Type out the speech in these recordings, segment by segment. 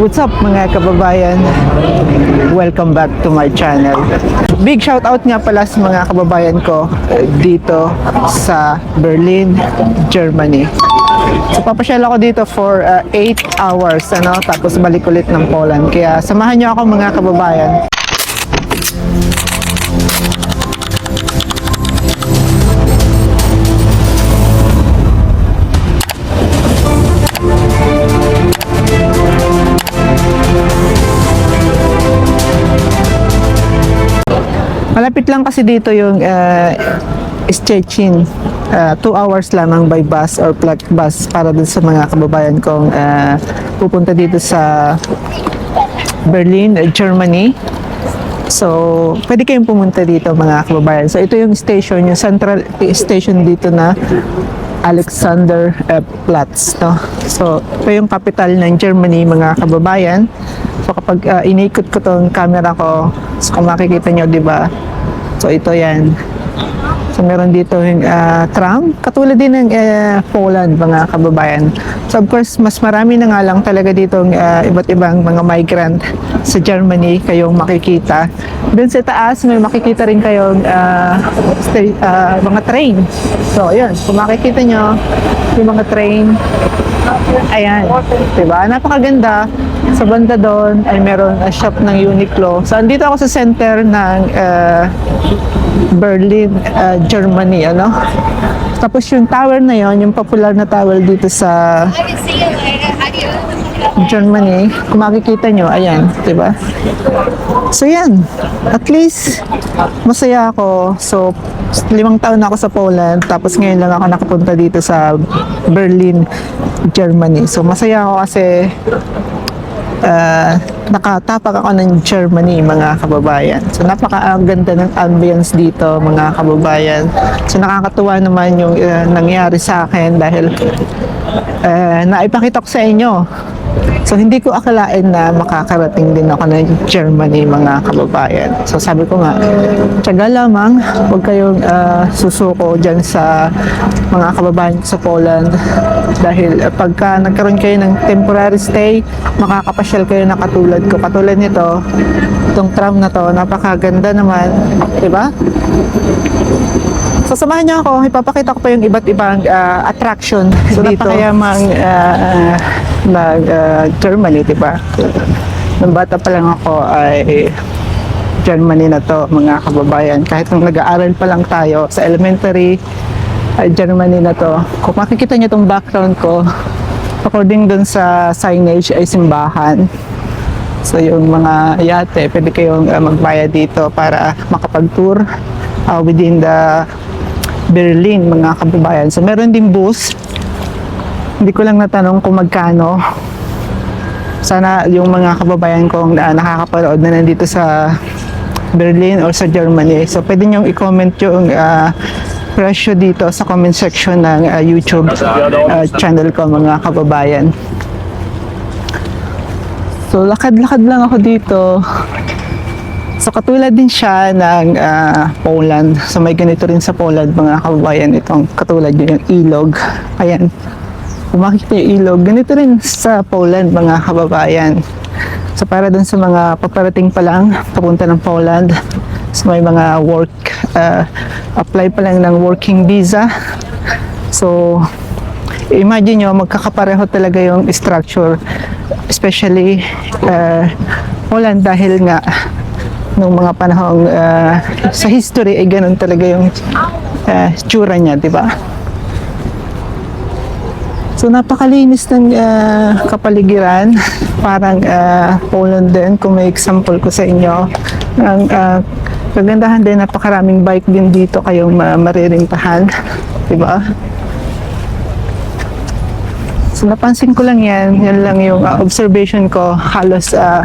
What's up mga kababayan? Welcome back to my channel. Big shout out nga pala sa mga kababayan ko dito sa Berlin, Germany. So papasyal ako dito for 8 hours ano tapos balik ulit ng Poland. Kaya samahan niyo ako mga kababayan. Malapit lang kasi dito yung uh, Szczecin. Uh, two hours lamang by bus or flat bus para dun sa mga kababayan kong uh, pupunta dito sa Berlin, uh, Germany. So, pwede kayong pumunta dito mga kababayan. So, ito yung station, yung central station dito na Alexander uh, Platz. No? So, ito yung capital ng Germany mga kababayan. So, kapag uh, inikot ko tong camera ko, so kung makikita nyo, di ba? So, ito yan. So, meron dito yung uh, tram. Katulad din ng uh, Poland, mga kababayan. So, of course, mas marami na nga lang talaga dito uh, iba't ibang mga migrant sa Germany kayong makikita. Doon sa taas, may makikita rin kayong uh, sta- uh, mga train. So, ayun. Kung makikita nyo, yung mga train, ayan. Diba? Napakaganda. Sa banda doon ay meron a shop ng Uniqlo. So, andito ako sa center ng uh, Berlin, uh, Germany, ano? Tapos yung tower na yon, yung popular na tower dito sa. Germany, kung makikita nyo, ayan, di ba? So yan, at least masaya ako. So, limang taon na ako sa Poland, tapos ngayon lang ako nakapunta dito sa Berlin, Germany. So masaya ako kasi uh, nakatapak ako ng Germany, mga kababayan. So, napakaganda ng ambience dito, mga kababayan. So, nakakatuwa naman yung uh, nangyari sa akin dahil uh, naipakita ko sa inyo. So, hindi ko akalain na makakarating din ako ng Germany, mga kababayan. So, sabi ko nga, tiyaga lamang, huwag kayong uh, susuko dyan sa mga kababayan sa Poland. Dahil uh, pagka nagkaroon kayo ng temporary stay, makakapasyal kayo na katulad ko. Katulad nito, itong tram na to, napakaganda naman. di ba? So, samahan niyo ako. Ipapakita ko pa yung iba't ibang uh, attraction so, dito. Napakayamang uh, mag uh, Germany, di ba? Nung bata pa lang ako ay Germany na to, mga kababayan. Kahit nung nag-aaral pa lang tayo sa elementary, ay Germany na to. Kung makikita niyo itong background ko, according dun sa signage ay simbahan. So yung mga yate, pwede kayong uh, magbayad dito para makapag-tour uh, within the Berlin, mga kababayan. So meron din bus. Hindi ko lang natanong kung magkano. Sana yung mga kababayan kong uh, nakakapanood na nandito sa Berlin or sa Germany. So pwede nyo i-comment yung uh, presyo dito sa comment section ng uh, YouTube uh, channel ko mga kababayan. So lakad-lakad lang ako dito. So katulad din siya ng ah, Poland. So may ganito rin sa Poland mga kababayan itong katulad yun yung ilog. Ayan. Kung makikita yung ilog, ganito rin sa Poland mga kababayan. So para dun sa mga paparating pa lang papunta ng Poland. So may mga work ah, apply pa lang ng working visa. So imagine nyo magkakapareho talaga yung structure especially uh, Poland dahil nga nung mga panahong uh, sa history ay ganun talaga yung uh, tsura niya, di ba? So napakalinis ng uh, kapaligiran, parang uh, Poland din kung may example ko sa inyo. Ang uh, kagandahan din, napakaraming bike din dito kayong ma- maririntahan, di ba? So napansin ko lang yan, yan lang yung uh, observation ko. Halos uh,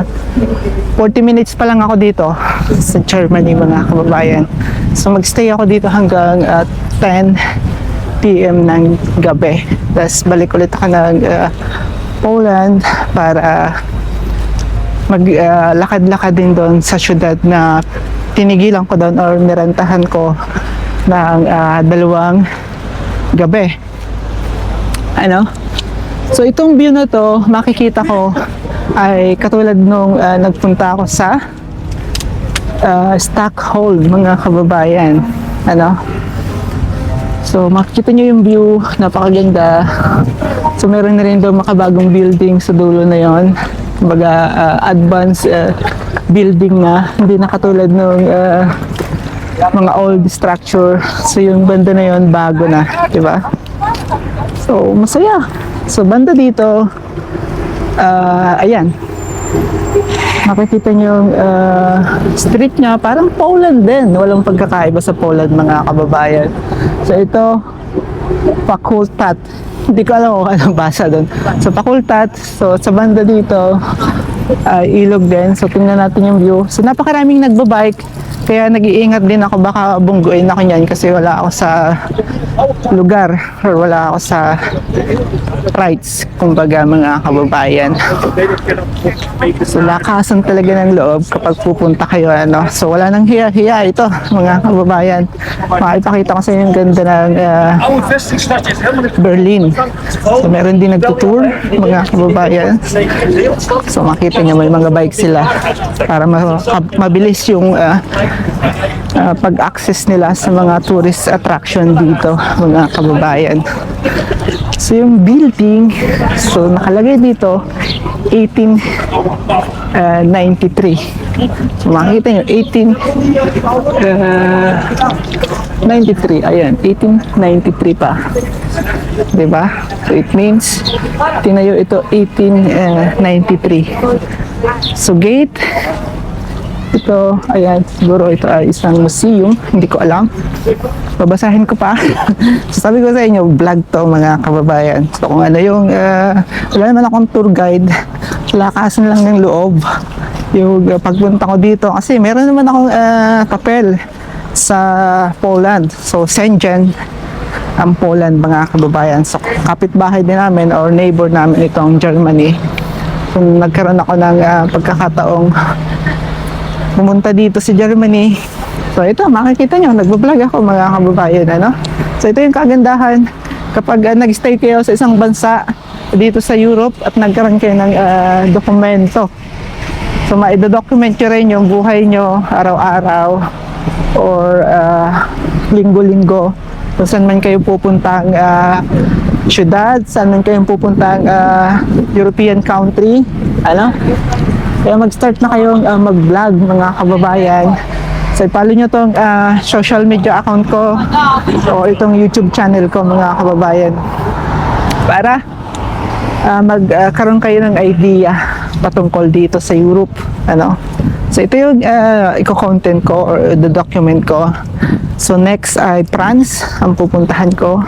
40 minutes pa lang ako dito sa Germany mga kababayan. So magstay ako dito hanggang uh, 10 p.m. ng gabi. Tapos balik ulit ako ng uh, Poland para maglakad-lakad din doon sa syudad na tinigilan ko doon or nirentahan ko ng uh, dalawang gabi. Ano? So itong view na to, makikita ko ay katulad nung ah, nagpunta ako sa uh, Stockholm, mga kababayan. Ano? So, makikita nyo yung view, napakaganda. So, meron na rin doon makabagong building sa dulo na yon. Kumbaga, ah, advanced ah, building na. Hindi na katulad nung ah, mga old structure. So, yung banda na yon bago na. di ba? So, masaya. So, banda dito, ah, ayan, makikita nyo yung ah, street niya, parang Poland din. Walang pagkakaiba sa Poland, mga kababayan. So ito, Fakultat. Hindi ko alam kung anong basa doon. So Fakultat, so sa banda dito, ay ilog din. So tingnan natin yung view. So napakaraming nagbabike. Kaya nag-iingat din ako baka bungguin ako niyan kasi wala ako sa lugar or wala ako sa rights kumbaga mga kababayan. So lakasan talaga ng loob kapag pupunta kayo ano. So wala nang hiya-hiya ito mga kababayan. Makipakita ko sa inyo yung ganda ng ah, Berlin. So meron din nagtutour mga kababayan. So makita niyo may mga bike sila para ma- mabilis yung ah, ah, pag-access nila sa mga tourist attraction dito mga kababayan. So yung building, so nakalagay dito 1893. So makikita nyo, 1893. Ayan, 1893 pa. 'Di ba? So it means tinayo ito 1893. So gate ito, ayan, siguro ito ay isang museum, hindi ko alam. Babasahin ko pa. so, sabi ko sa inyo, vlog to mga kababayan. So kung ano yung, uh, wala naman akong tour guide, lakasan lang ng loob. Yung uh, pagpunta ko dito, kasi meron naman akong uh, papel sa Poland. So, Shenzhen, ang Poland mga kababayan. So, kapitbahay din namin or neighbor namin itong Germany. Kung nagkaroon ako ng uh, pagkakataong pumunta dito sa Germany. So ito, makikita nyo, nagbablog ako mga kababayan, ano? So ito yung kagandahan kapag uh, nag-stay kayo sa isang bansa dito sa Europe at nagkaroon kayo ng ah, dokumento. So maidodocument nyo rin yung buhay nyo araw-araw or ah, linggo-linggo kung saan man kayo pupuntang ah, syudad, saan man kayo pupuntang ah, European country, ano? Kaya mag-start na kayong uh, mag-vlog mga kababayan. So follow nyo tong uh, social media account ko o itong YouTube channel ko mga kababayan. Para uh, magkaroon kayo ng idea patungkol dito sa Europe. Ano? So ito yung uh, iko-content ko or the document ko. So next ay France ang pupuntahan ko.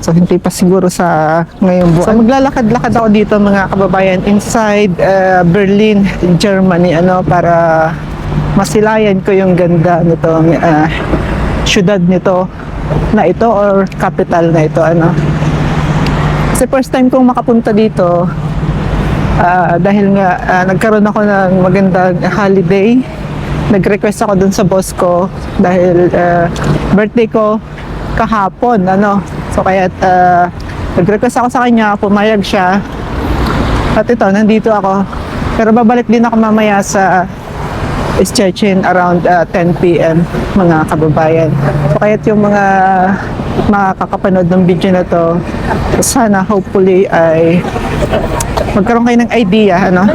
So hindi pa siguro sa ngayong buwan. So maglalakad-lakad ako dito mga kababayan inside uh, Berlin, Germany ano para masilayan ko yung ganda nitong uh, syudad nito na ito or capital na ito ano. Kasi first time kong makapunta dito ah, dahil nga ah, nagkaroon ako ng magandang holiday nag-request ako dun sa boss ko dahil ah, birthday ko kahapon ano so kaya uh, nag-request ako sa kanya pumayag siya at ito nandito ako pero babalik din ako mamaya sa Szczecin around uh, 10 p.m. mga kababayan. So kaya't yung mga makakapanood ng video na to, sana hopefully ay magkaroon kayo ng idea, ano?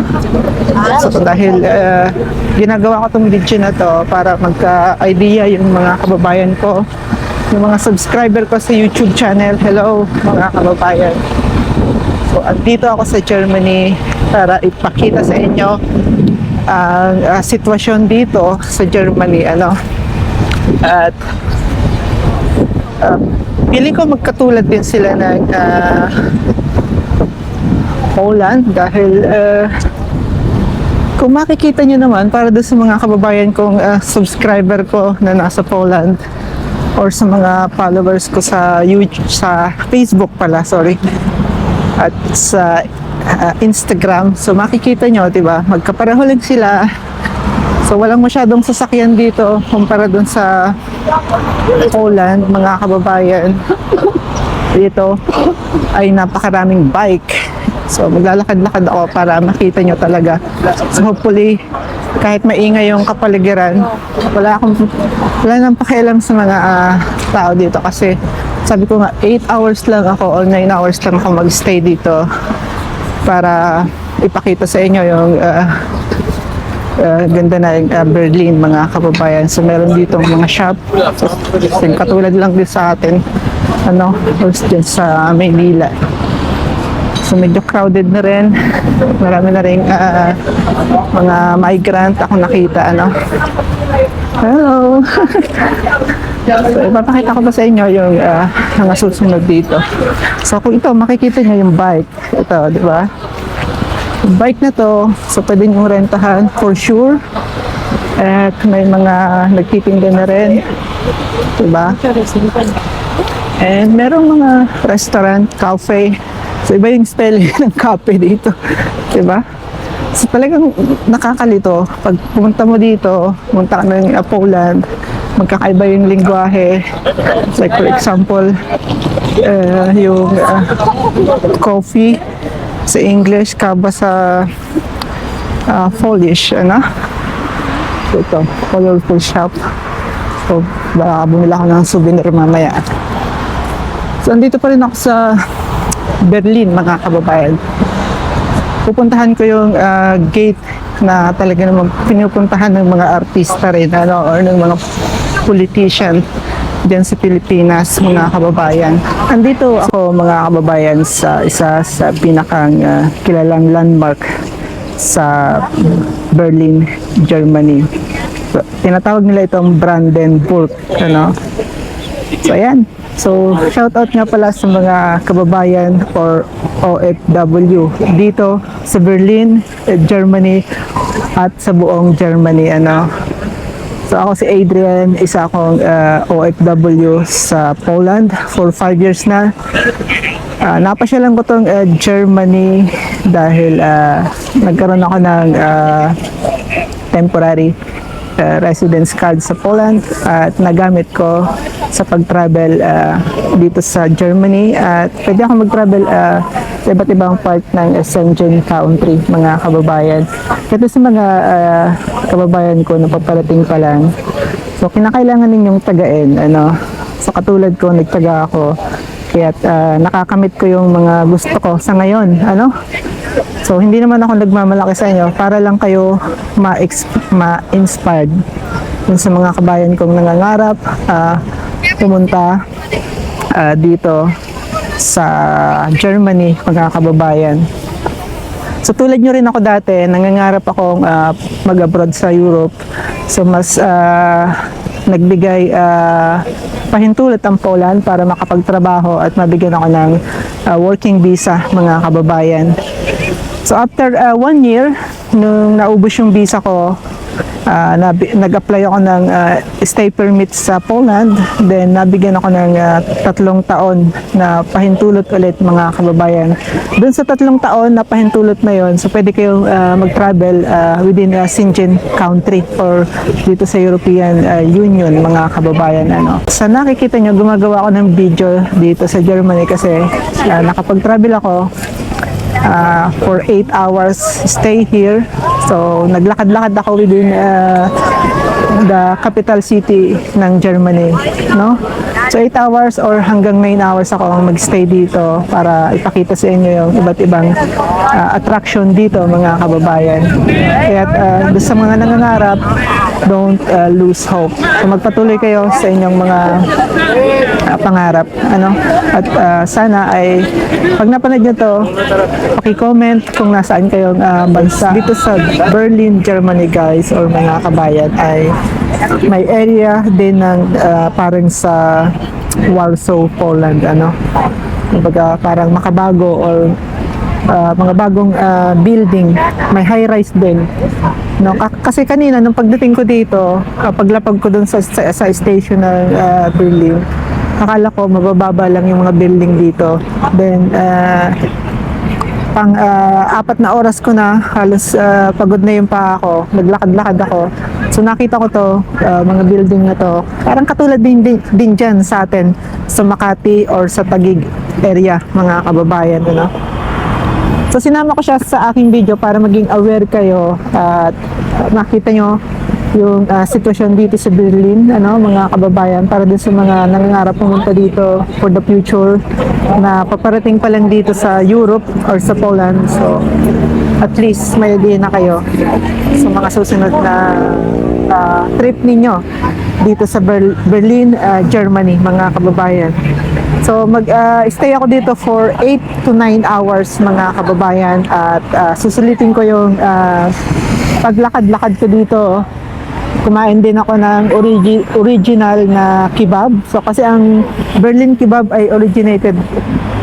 So dahil uh, ginagawa ko tong video na to para magka-idea yung mga kababayan ko, yung mga subscriber ko sa YouTube channel. Hello mga kababayan. So andito ako sa Germany para ipakita sa inyo ang ah, sitwasyon dito sa Germany ano at uh, feeling ko magkatulad din sila ng ah, Poland dahil ah, kung makikita nyo naman para doon sa mga kababayan kong ah, subscriber ko na nasa Poland or sa mga followers ko sa YouTube, sa Facebook pala, sorry at sa uh, Instagram. So makikita nyo, 'di ba? Magkapareho lang sila. So walang masyadong sasakyan dito kumpara dun sa Poland, mga kababayan. Dito ay napakaraming bike. So maglalakad-lakad ako para makita nyo talaga. So hopefully, kahit maingay yung kapaligiran, wala akong wala nang pakialam sa mga ah, tao dito kasi sabi ko nga 8 hours lang ako or 9 hours lang ako magstay dito para ipakita sa inyo yung ah, ah, ganda na uh, Berlin mga kababayan. So meron dito mga shop. So, katulad lang din sa atin. Ano, din sa Maynila. So medyo crowded na rin. Marami na rin ah, mga migrant ako nakita. Ano. Hello! so, ipapakita ko pa sa inyo yung ah, mga susunod dito. So kung ito, makikita nyo yung bike. Ito, di ba? Bike na to, so pwede nyo rentahan for sure. At may mga nagtitinda na rin. Diba? And merong mga restaurant, cafe. So iba yung spelling ng cafe dito. Diba? So talagang nakakalito. Pag pumunta mo dito, pumunta ka ng Poland, magkakaiba yung lingwahe. Like for example, uh, yung uh, coffee sa English, kaba sa uh, Polish, ano? So, ito, colorful shop. So, baka bumila ako ng souvenir mamaya. So, andito pa rin ako sa Berlin, mga kababayan. Pupuntahan ko yung ah, gate na talaga naman pinupuntahan ng mga artista rin, ano, or ng mga politician diyan sa Pilipinas, mga kababayan. Andito ako, mga kababayan, sa isa sa pinakang ah, kilalang landmark sa Berlin, Germany. So, tinatawag nila itong Brandenburg, ano? So, ayan. So, shout out nga pala sa mga kababayan or OFW dito sa Berlin, eh, Germany at sa buong Germany, ano. So, ako si Adrian, isa akong uh, OFW sa Poland for 5 years na. Uh, napasyalan ko tong uh, Germany dahil uh, nagkaroon ako ng uh, temporary uh, residence card sa Poland at nagamit ko sa pag-travel uh, dito sa Germany at pwede ako mag-travel uh, sa iba't ibang part ng Schengen country mga kababayan. Ito sa mga uh, kababayan ko na paparating pa lang. So kinakailangan ninyong tagain ano. So katulad ko nagtaga ako kaya uh, nakakamit ko yung mga gusto ko sa ngayon ano. So, hindi naman ako nagmamalaki sa inyo para lang kayo ma-inspired dun sa mga kabayan kong nangangarap ah, pumunta ah, dito sa Germany, mga kababayan. So tulad nyo rin ako dati, nangangarap akong ah, mag-abroad sa Europe. So mas ah, nagbigay ah, pahintulot ang Poland para makapagtrabaho at mabigyan ako ng ah, working visa mga kababayan. So after uh, one year, nung naubos yung visa ko, uh, nag-apply ako ng uh, stay permit sa Poland. Then nabigyan ako ng uh, tatlong taon na pahintulot ulit mga kababayan. Doon sa tatlong taon na pahintulot na yon, so pwede kayong uh, mag-travel uh, within a Schengen country or dito sa European uh, Union mga kababayan. Ano. Sa nakikita nyo, gumagawa ako ng video dito sa Germany kasi uh, nakapag-travel ako uh, for 8 hours stay here. So, naglakad-lakad ako within uh, the capital city ng Germany, no? So, 8 hours or hanggang 9 hours ako ang magstay dito para ipakita sa inyo yung iba't ibang uh, attraction dito, mga kababayan. Kaya uh, sa mga nangangarap, don't uh, lose hope. So, magpatuloy kayo sa inyong mga uh, pangarap, ano? At uh, sana ay pag napanood nyo to, paki-comment kung nasaan kayong uh, bansa. Dito sa Berlin, Germany guys or mga kabayan ay may area din ng uh, parang sa Warsaw, Poland ano. Kumbaga parang makabago or uh, mga bagong uh, building, may high rise din. No, Ka- kasi kanina nung pagdating ko dito, uh, paglapag ko dun sa, sa, sa station ng uh, Berlin, akala ko mabababa lang yung mga building dito. Then uh, pang ah, apat na oras ko na halos ah, pagod na yung pa ako naglakad-lakad ako. So nakita ko to ah, mga building na to. Parang katulad din, din, din dyan sa atin sa Makati or sa Tagig area mga kababayan ano? So sinama ko siya sa aking video para maging aware kayo at makita nyo yung ah, sitwasyon dito sa Berlin, ano, mga kababayan, para din sa mga nangangarap pumunta dito for the future na paparating pa lang dito sa Europe or sa Poland. So, at least may idea na kayo sa mga susunod na ah, trip ninyo dito sa Ber- Berlin, ah, Germany, mga kababayan. So mag-stay ako dito for 8 to 9 hours mga kababayan at ah, susulitin ko yung ah, paglakad-lakad ko dito. Kumain din ako ng origi- original na kebab. So kasi ang Berlin kebab ay originated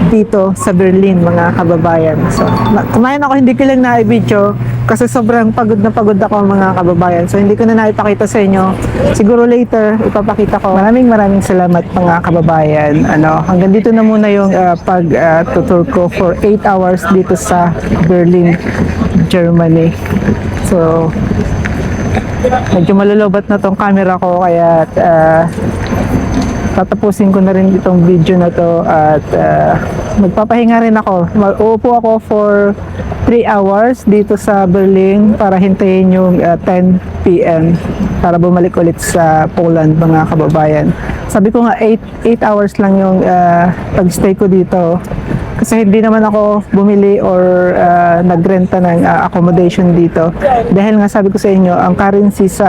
dito sa Berlin mga kababayan. So kumain ako hindi ko lang na-video kasi sobrang pagod na pagod ako mga kababayan. So hindi ko na naipakita sa inyo. Siguro later ipapakita ko. Maraming maraming salamat mga kababayan. Ano, hanggang dito na muna yung uh, pag uh, ko for 8 hours dito sa Berlin, Germany. So medyo malulubat na tong camera ko kaya uh, tatapusin ko na rin itong video na to at uh, magpapahinga rin ako. Uupo ako for 3 hours dito sa Berlin para hintayin yung uh, 10 p.m. para bumalik ulit sa Poland mga kababayan. Sabi ko nga 8, 8 hours lang yung uh, pag-stay ko dito kasi hindi naman ako bumili or uh, nagrenta ng uh, accommodation dito dahil nga sabi ko sa inyo ang currency sa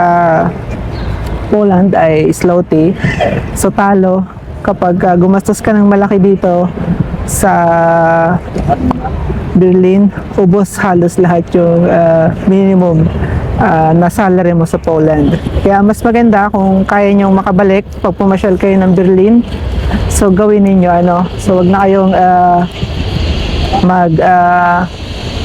Poland ay zloty. So talo kapag uh, gumastos ka ng malaki dito sa Berlin, ubos halos lahat yung uh, minimum uh, na salary mo sa Poland. Kaya mas maganda kung kaya nyong makabalik pag pumasyal kayo ng Berlin. So gawin ninyo ano. So wag na kayong uh, mag uh,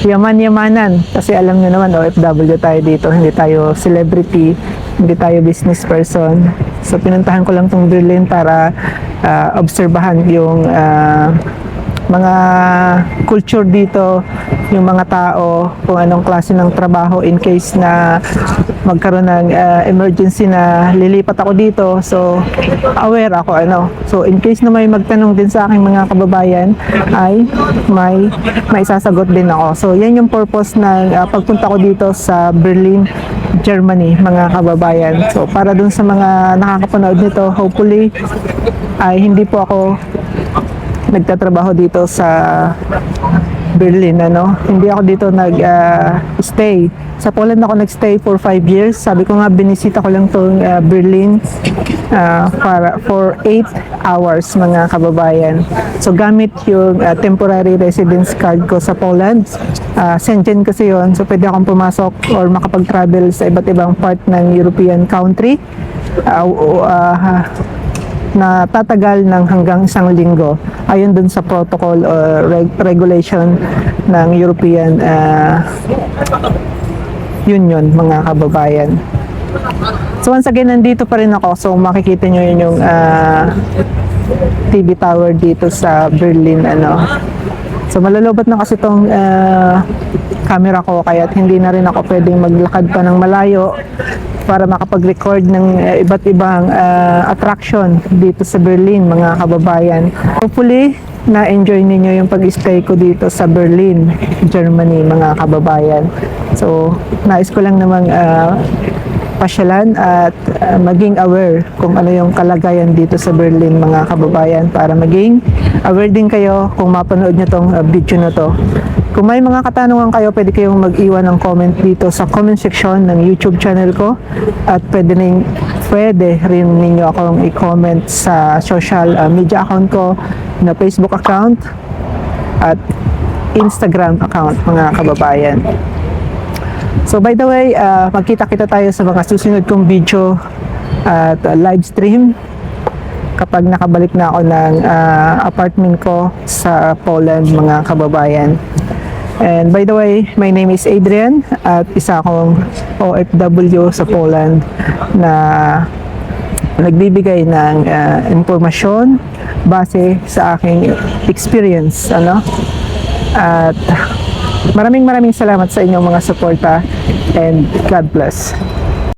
yaman-yamanan. Kasi alam nyo naman OFW tayo dito. Hindi tayo celebrity. Hindi tayo business person. So pinuntahan ko lang tong Berlin para uh, obserbahan yung uh, mga culture dito yung mga tao kung anong klase ng trabaho in case na magkaroon ng uh, emergency na lilipat ako dito. So aware ako ano. So in case na may magtanong din sa aking mga kababayan ay may may sasagot din ako. So yan yung purpose ng uh, pagpunta ko dito sa Berlin Germany mga kababayan. So para dun sa mga nakakapanood nito hopefully ay hindi po ako nagtatrabaho dito sa Berlin ano? Hindi ako dito nag ah, stay. Sa Poland ako nagstay for 5 years. Sabi ko nga binisita ko lang tong ah, Berlin ah, para for 8 hours mga kababayan. So gamit yung ah, temporary residence card ko sa Poland. Uh, Schengen kasi yon so pwede akong pumasok or makapag-travel sa iba't ibang part ng European country. O- ah, na tatagal ng hanggang isang linggo ayon dun sa protocol or reg- regulation ng European ah, Union mga kababayan. So once again, nandito pa rin ako. So makikita nyo yun yung ah, TV tower dito sa Berlin. ano So malalobat na kasi tong ah, camera ko kaya hindi na rin ako pwedeng maglakad pa ng malayo para makapag-record ng ah, iba't ibang ah, attraction dito sa Berlin mga kababayan. Hopefully na-enjoy ninyo yung pag-stay ko dito sa Berlin, Germany mga kababayan. So nais ko lang namang ah, pasyalan at uh, maging aware kung ano yung kalagayan dito sa Berlin mga kababayan para maging aware din kayo kung mapanood nyo tong uh, video na to. Kung may mga katanungan kayo, pwede kayong mag-iwan ng comment dito sa comment section ng YouTube channel ko at pwede rin, pwede rin ninyo akong i-comment sa social uh, media account ko na Facebook account at Instagram account mga kababayan. So by the way, uh, magkita-kita tayo sa mga susunod kong video at uh, live stream kapag nakabalik na ako ng uh, apartment ko sa Poland mga kababayan. And by the way, my name is Adrian at isa akong OFW sa Poland na nagbibigay ng uh, impormasyon base sa aking experience ano? At maraming maraming salamat sa inyong mga suporta and God bless